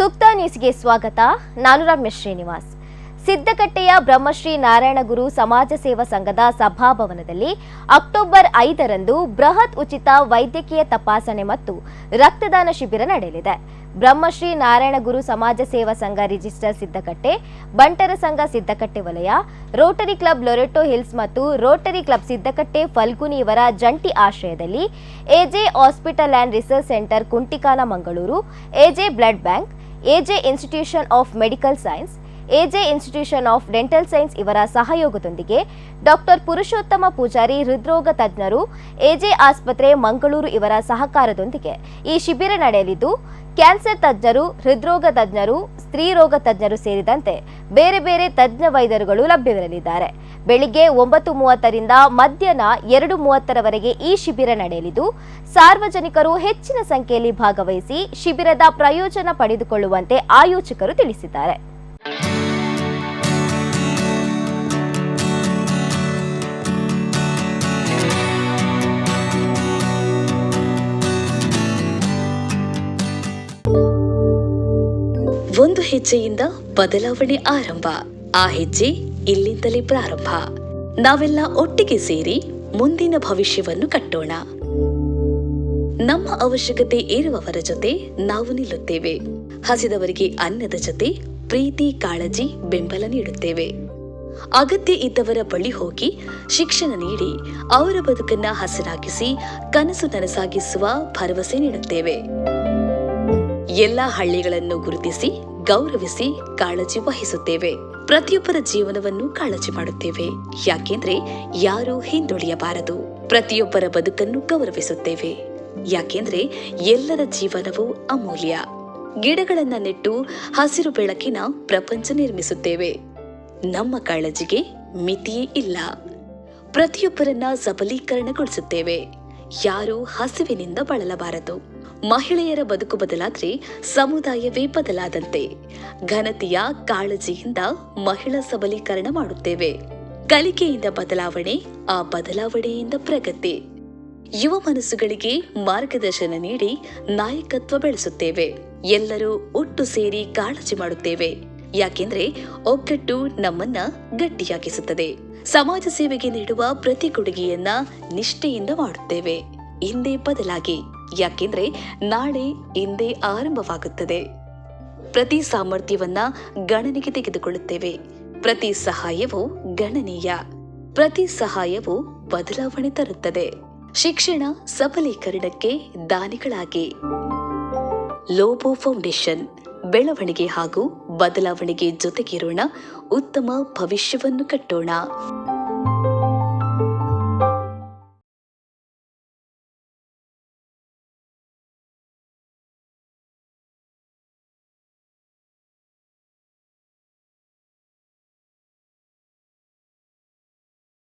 ಸೂಕ್ತ ನ್ಯೂಸ್ಗೆ ಸ್ವಾಗತ. ನಾನು ರಮ್ಯ ಶ್ರೀನಿವಾಸ್. ಸಿದ್ದಕಟ್ಟೆಯ ಬ್ರಹ್ಮಶ್ರೀ ನಾರಾಯಣಗುರು ಸಮಾಜ ಸೇವಾ ಸಂಘದ ಸಭಾಭವನದಲ್ಲಿ ಅಕ್ಟೋಬರ್ ಐದರಂದು ಬೃಹತ್ ಉಚಿತ ವೈದ್ಯಕೀಯ ತಪಾಸಣೆ ಮತ್ತು ರಕ್ತದಾನ ಶಿಬಿರ ನಡೆಯಲಿದೆ. ಬ್ರಹ್ಮಶ್ರೀ ನಾರಾಯಣಗುರು ಸಮಾಜ ಸೇವಾ ಸಂಘ ರಿಜಿಸ್ಟರ್ ಸಿದ್ದಕಟ್ಟೆ, ಬಂಟರ ಸಂಘ ಸಿದ್ದಕಟ್ಟೆ ವಲಯ, ರೋಟರಿ ಕ್ಲಬ್ ಲೊರೆಟೋ ಹಿಲ್ಸ್ ಮತ್ತು ರೋಟರಿ ಕ್ಲಬ್ ಸಿದ್ದಕಟ್ಟೆ ಫಲ್ಗುನಿ ಇವರ ಜಂಟಿ ಆಶ್ರಯದಲ್ಲಿ AJ hospital and research centre Kuntikana Mangaluru AJ blood bank AJ institution of medical science AJ institution of dental science ಇವರ ಸಹಯೋಗದೊಂದಿಗೆ ಡಾಕ್ಟರ್ ಪುರುಷೋತ್ತಮ ಪೂಜಾರಿ ಹೃದ್ರೋಗ ತಜ್ಞರು, ಎಜೆ ಆಸ್ಪತ್ರೆ ಮಂಗಳೂರು ಇವರ ಸಹಕಾರದೊಂದಿಗೆ ಈ ಶಿಬಿರ ನಡೆಯಲಿದ್ದು, ಕ್ಯಾನ್ಸರ್ ತಜ್ಞರು, ಹೃದ್ರೋಗ ತಜ್ಞರು ಸ್ತ್ರೀರೋಗ ತಜ್ಞರು ಸೇರಿದಂತೆ ಬೇರೆ ಬೇರೆ ತಜ್ಞ ವೈದ್ಯರುಗಳು ಲಭ್ಯವಿರಲಿದ್ದಾರೆ. ಬೆಳಿಗ್ಗೆ ಒಂಬತ್ತು ಮೂವತ್ತರಿಂದ ಮಧ್ಯಾಹ್ನ ಎರಡು ಮೂವತ್ತರವರೆಗೆ ಈ ಶಿಬಿರ ನಡೆಯಲಿದ್ದು, ಸಾರ್ವಜನಿಕರು ಹೆಚ್ಚಿನ ಸಂಖ್ಯೆಯಲ್ಲಿ ಭಾಗವಹಿಸಿ ಶಿಬಿರದ ಪ್ರಯೋಜನ ಪಡೆದುಕೊಳ್ಳುವಂತೆ ಆಯೋಜಕರು ತಿಳಿಸಿದ್ದಾರೆ. ಒಂದು ಹೆಜ್ಜೆಯಿಂದ ಬದಲಾವಣೆ ಆರಂಭ. ಆ ಹೆಜ್ಜೆ ಇಲ್ಲಿಂದಲೇ ಪ್ರಾರಂಭ. ನಾವೆಲ್ಲ ಒಟ್ಟಿಗೆ ಸೇರಿ ಮುಂದಿನ ಭವಿಷ್ಯವನ್ನು ಕಟ್ಟೋಣ. ನಮ್ಮ ಅವಶ್ಯಕತೆ ಇರುವವರ ಜೊತೆ ನಾವು ನಿಲ್ಲುತ್ತೇವೆ. ಹಸಿದವರಿಗೆ ಅನ್ನದ ಜೊತೆ ಪ್ರೀತಿ, ಕಾಳಜಿ, ಬೆಂಬಲ ನೀಡುತ್ತೇವೆ. ಅಗತ್ಯ ಇದ್ದವರ ಬಳಿ ಹೋಗಿ ಶಿಕ್ಷಣ ನೀಡಿ ಅವರ ಬದುಕನ್ನ ಹಸನಾಗಿಸಿ, ಕನಸು ನನಸಾಗಿಸುವ ಭರವಸೆ ನೀಡುತ್ತೇವೆ. ಎಲ್ಲ ಹಳ್ಳಿಗಳನ್ನು ಗುರುತಿಸಿ, ಗೌರವಿಸಿ ಕಾಳಜಿ ವಹಿಸುತ್ತೇವೆ. ಪ್ರತಿಯೊಬ್ಬರ ಜೀವನವನ್ನು ಕಾಳಜಿ ಮಾಡುತ್ತೇವೆ. ಯಾಕೆಂದ್ರೆ ಯಾರೂ ಹಿಂದುಳಿಯಬಾರದು. ಪ್ರತಿಯೊಬ್ಬರ ಬದುಕನ್ನು ಗೌರವಿಸುತ್ತೇವೆ. ಯಾಕೆಂದ್ರೆ ಎಲ್ಲರ ಜೀವನವು ಅಮೂಲ್ಯ. ಗಿಡಗಳನ್ನ ನೆಟ್ಟು ಹಸಿರು ಬೆಳಕಿನ ಪ್ರಪಂಚ ನಿರ್ಮಿಸುತ್ತೇವೆ. ನಮ್ಮ ಕಾಳಜಿಗೆ ಮಿತಿಯೇ ಇಲ್ಲ. ಪ್ರತಿಯೊಬ್ಬರನ್ನ ಸಬಲೀಕರಣಗೊಳಿಸುತ್ತೇವೆ. ಯಾರು ಹಸಿವಿನಿಂದ ಬಳಲಬಾರದು. ಮಹಿಳೆಯರ ಬದುಕು ಬದಲಾದ್ರೆ ಸಮುದಾಯವೇ ಬದಲಾದಂತೆ. ಘನತೆಯ ಕಾಳಜಿಯಿಂದ ಮಹಿಳಾ ಸಬಲೀಕರಣ ಮಾಡುತ್ತೇವೆ. ಕಲಿಕೆಯಿಂದ ಬದಲಾವಣೆ, ಆ ಬದಲಾವಣೆಯಿಂದ ಪ್ರಗತಿ. ಯುವ ಮನಸ್ಸುಗಳಿಗೆ ಮಾರ್ಗದರ್ಶನ ನೀಡಿ ನಾಯಕತ್ವ ಬೆಳೆಸುತ್ತೇವೆ. ಎಲ್ಲರೂ ಒಟ್ಟು ಸೇರಿ ಕಾಳಜಿ ಮಾಡುತ್ತೇವೆ. ಯಾಕೆಂದ್ರೆ ಒಗ್ಗಟ್ಟು ನಮ್ಮನ್ನ ಗಟ್ಟಿಯಾಗಿಸುತ್ತದೆ. ಸಮಾಜ ಸೇವೆಗೆ ನೀಡುವ ಪ್ರತಿ ಕೊಡುಗೆಯನ್ನ ನಿಷ್ಠೆಯಿಂದ ಮಾಡುತ್ತೇವೆ. ಇಂದೇ ಬದಲಾಗಿ. ಯಾಕೆಂದ್ರೆ ನಾಳೆ ಇಂದೇ ಆರಂಭವಾಗುತ್ತದೆ. ಪ್ರತಿ ಸಾಮರ್ಥ್ಯವನ್ನ ಗಣನೆಗೆ ತೆಗೆದುಕೊಳ್ಳುತ್ತೇವೆ. ಪ್ರತಿ ಸಹಾಯವೂ ಗಣನೀಯ. ಪ್ರತಿ ಸಹಾಯವು ಬದಲಾವಣೆ ತರುತ್ತದೆ. ಶಿಕ್ಷಣ ಸಬಲೀಕರಣಕ್ಕೆ ದಾನಿಗಳಾಗಿ. ಲೋಬೋ ಫೌಂಡೇಶನ್ ಬೆಳವಣಿಗೆ ಹಾಗೂ ಬದಲಾವಣೆಗೆ ಜೊತೆಗಿರೋಣ, ಉತ್ತಮ ಭವಿಷ್ಯವನ್ನು ಕಟ್ಟೋಣ.